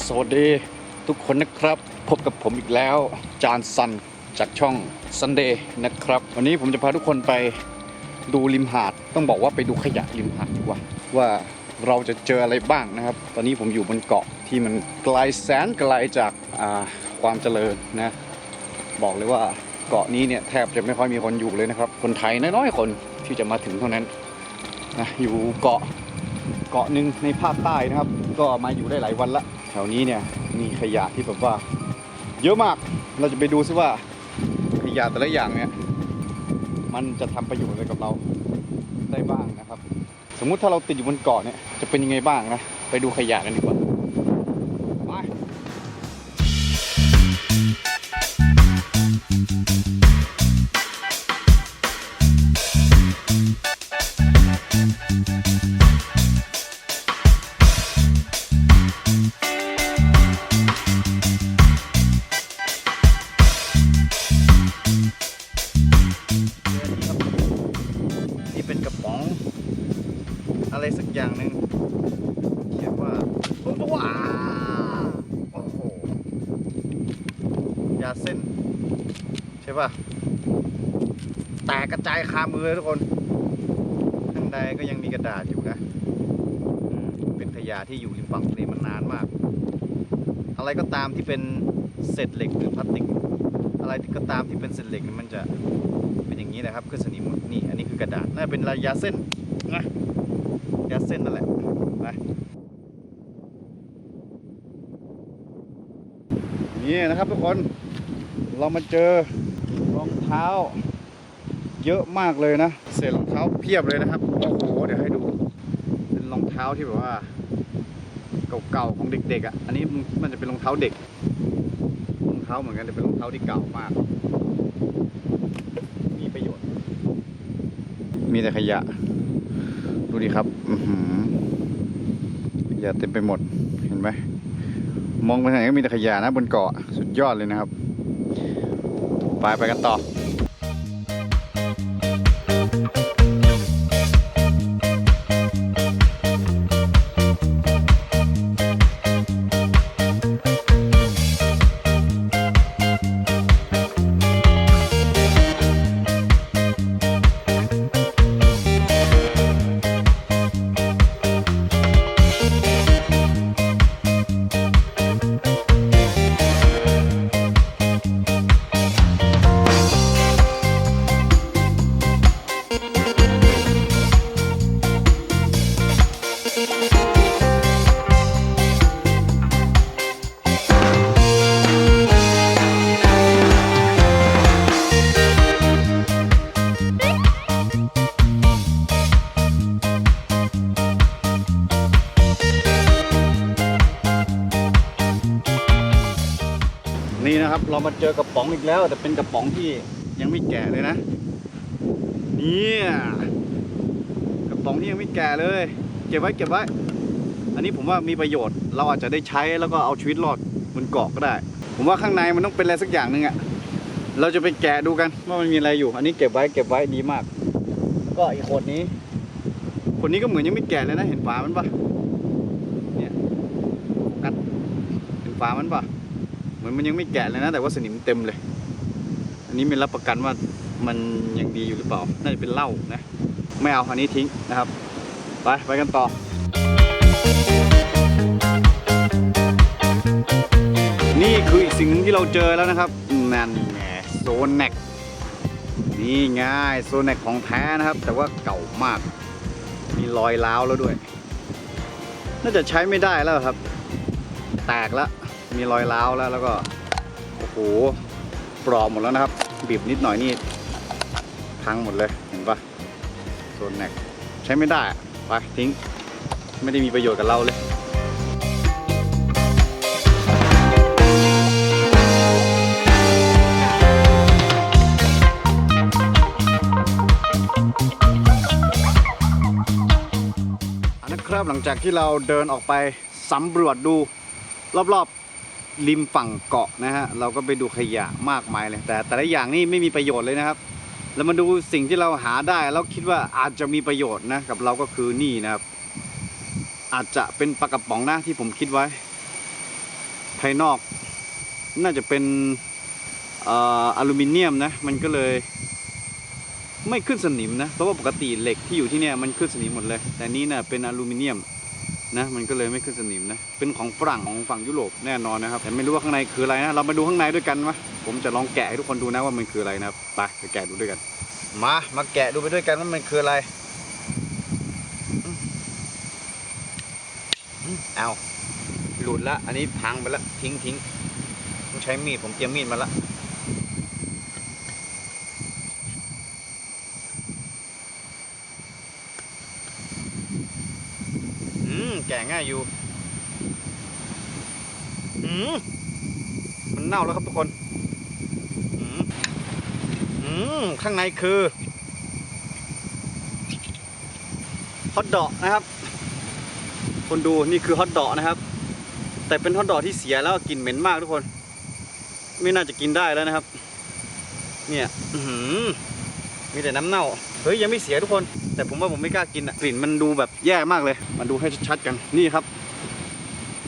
สวัสดีทุกคนนะครับ พบกับผมอีกแล้ว จานซันจากช่อง Sunday นะครับ วันนี้ผมจะพาทุกคนไปดูริมหาด ต้องบอกว่าไปดูขยะริมหาดดีกว่า ว่าเราจะเจออะไรบ้างนะครับ ตอนนี้ผมอยู่บนเกาะที่มันไกลแสนไกลจากาความเจริญนะ บอกเลยว่าเกาะนี้เนี่ยแทบจะไม่ค่อยมีคนอยู่เลยนะครับ คนไทยน้อยๆคนที่จะมาถึงเท่านั้นนะอยู่เกาะเกาะหนึ่งในภาคใต้นะครับ ก็มาอยู่ได้หลายวันละ แถวนี้เนี่ยมีขยะที่แบบว่าเยอะมาก เราจะไปดูซิว่าขยะแต่ละอย่างเนี่ยมันจะทำประโยชน์อะไรกับเราได้บ้างนะครับ สมมุติถ้าเราติดอยู่บนเกาะเนี่ยจะเป็นยังไงบ้างนะ ไปดูขยะกันดีกว่า เส้น ใช่ป่ะแตกกระจายคามือเลยทุกคนข้างในก็ยังมีกระดาษอยู่นะเป็นขยะที่อยู่ริมฝั่งทะเลมานานมาก อะไรก็ตามที่เป็นเศษเหล็กหรือพลาสติก อะไรก็ตามที่เป็นเศษเหล็กมันจะเป็นอย่างนี้นะครับคือสนิมนี่อันนี้คือกระดาษน่าเป็นยาเส้นนะยาเส้นนั่นแหละนะนี่นะครับทุกคน เรามาเจอรองเท้า เยอะมากเลยนะ เศษรองเท้าเพียบเลยนะครับ โอ้โห เดี๋ยวให้ดู เป็นรองเท้าที่แบบว่าเก่าๆของเด็กๆอะ อันนี้มันจะเป็นรองเท้าเด็ก รองเท้าเหมือนกันแต่เป็นรองเท้าที่เก่ามาก มีประโยชน์ มีแต่ขยะ ดูดิครับ อือหือขยะเต็มไปหมด เห็นไหมมองไปทางไหนก็มีแต่ขยะนะบนเกาะ สุดยอดเลยนะครับ ไปไปกันต่อ นะครับ เรามาเจอกระป๋องอีกแล้ว แต่เป็นกระป๋องที่ยังไม่แก่เลยนะเนี่ยกระป๋องที่ยังไม่แก่เลย เก็บไว้เก็บไว้ อันนี้ผมว่ามีประโยชน์ เราอาจจะได้ใช้แล้วก็เอาชีวิตรอดบนเกาะก็ได้ ผมว่าข้างในมันต้องเป็นอะไรสักอย่างหนึ่งอะเราจะไปแกะดูกันว่ามันมีอะไรอยู่ อันนี้เก็บไว้เก็บไว้ดีมากแล้วก็อีกขวดนี้ขวดนี้ก็เหมือนยังไม่แก่เลยนะ เห็นฝามันปะเนี่ยโฟกัสเห็นฝามันปะ เหมือนมันยังไม่แกะเลยนะ แต่ว่าสนิมเต็มเลย อันนี้ไม่รับประกันว่ามันยังดีอยู่หรือเปล่า น่าจะเป็นเหล้านะ ไม่เอาอันนี้ทิ้งนะครับ ไปไปกันต่อนี่คืออีกสิ่งที่เราเจอแล้วนะครับ นั่นไงโซนแนกนี่ง่ายโซนแนกของแท้นะครับ แต่ว่าเก่ามาก มีรอยร้าวแล้วด้วย น่าจะใช้ไม่ได้แล้วครับ แตกแล้ว มีรอยร้าวแล้วแล้วก็โอ้โหปลอมหมดแล้วนะครับ บีบนิดหน่อยนี่พังหมดเลยเห็นปะโซนแนกใช้ไม่ได้อะไปทิ้งไม่ได้มีประโยชน์กับเราเลยอันนะครับหลังจากที่เราเดินออกไปสำรวจดูรอบๆ ริมฝั่งเกาะนะฮะเราก็ไปดูขยะมากมายเลยแต่แต่ละอย่างนี่ไม่มีประโยชน์เลยนะครับ แล้วมาดูสิ่งที่เราหาได้แล้วคิดว่าอาจจะมีประโยชน์นะกับเราก็คือนี่นะครับ อาจจะเป็นปลากระป๋องนะที่ผมคิดไว้ ภายนอก น่าจะเป็นอลูมิเนียมนะมันก็เลยไม่ขึ้นสนิมนะเพราะว่าปกติเหล็กที่อยู่ที่เนี่ยมันขึ้นสนิมหมดเลย แต่นี่น่ะเป็นอลูมิเนียม นะมันก็เลยไม่ขึ้นสนิมนะเป็นของฝรั่งของฝั่งยุโรปแน่นอนนะครับแต่ไม่รู้ว่าข้างในคืออะไรนะเรามาดูข้างในด้วยกันวะผมจะลองแกะให้ทุกคนดูนะว่ามันคืออะไรนะครับไปไปแกะดูด้วยกัน มามาแกะดูไปด้วยกันว่ามันคืออะไรอืมอืมเอาหลุดละอันนี้พังไปละทิ้งทิ้งต้องใช้มีดผมเตรียมมีดมาละ แกะง่ายอยู่อืมมันเน่าแล้วครับทุกคนอืมอืมข้างในคือฮอทดอกนะครับ คนดูนี่คือฮอทดอกนะครับ แต่เป็นฮอทดอกที่เสียแล้วกลิ่นเหม็นมากทุกคน ไม่น่าจะกินได้แล้วนะครับ เนี่ยอื้อหือมีแต่น้ำเน่า เฮ้ยยังไม่เสียทุกคน แต่ผมว่าผมไม่กล้ากินอะกลิ่นมันดูแบบแย่มากเลย มาดูให้ชัดๆกันนี่ครับ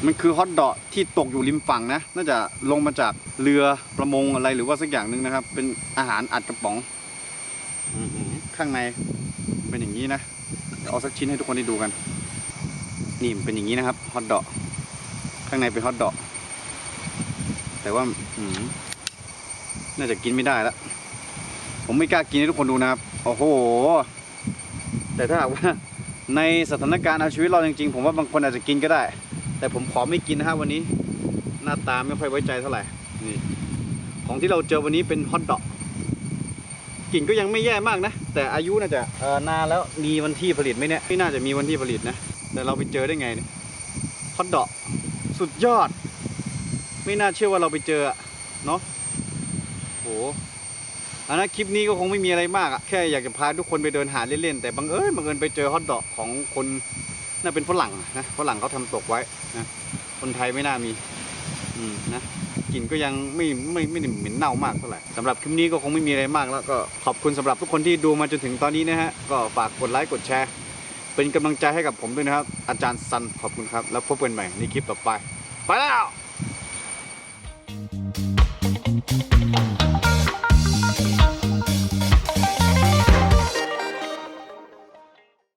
มันคือฮอทดอกที่ตกอยู่ริมฝั่งนะ น่าจะลงมาจากเรือประมงอะไรหรือว่าสักอย่างหนึ่งนะครับ เป็นอาหารอัดกระป๋องข้างในเป็นอย่างนี้นะเอาสักชิ้นให้ทุกคนได้ดูกัน นี่มันเป็นอย่างนี้นะครับฮอทดอกข้างในเป็นฮอทดอกแต่ว่าน่าจะกินไม่ได้แล้วผมไม่กล้ากินให้ทุกคนดูนะครับ โอ้โห แต่ถ้าหากว่าในสถานการณ์เอาชีวิตเราจริงๆผมว่าบางคนอาจจะกินก็ได้ แต่ผมขอไม่กินนะครับวันนี้ หน้าตาไม่ค่อยไว้ใจเท่าไหร่นี่ของที่เราเจอวันนี้เป็นฮอทดอกกลิ่นก็ยังไม่แย่มากนะ แต่อายุน่าจะเออนานแล้วมีวันที่ผลิตไหมเนี่ยไม่น่าจะมีวันที่ผลิตนะ แต่เราไปเจอได้ไงเนี่ยฮอทดอกสุดยอด ไม่น่าเชื่อว่าเราไปเจอเนาะโห อันนั้นคลิปนี้ก็คงไม่มีอะไรมากอะแค่อยากจะพาทุกคนไปเดินหาเล่นๆแต่บังเอิญบังเอิญไปเจอฮอทดอกของคนน่าเป็นฝรั่งนะฝรั่งเขาทำตกไว้นะคนไทยไม่น่ามีอืมนะกลิ่นก็ยังไม่ไม่ไม่ได้เหม็นเน่ามากเท่าไหร่สำหรับคลิปนี้ก็คงไม่มีอะไรมากแล้วก็ขอบคุณสำหรับทุกคนที่ดูมาจนถึงตอนนี้นะฮะก็ฝากกดไลค์กดแชร์ เป็นกำลังใจให้กับผมด้วยนะครับ อาจารย์ซันขอบคุณครับ แล้วพบกันใหม่ในคลิปต่อไป ไปแล้ว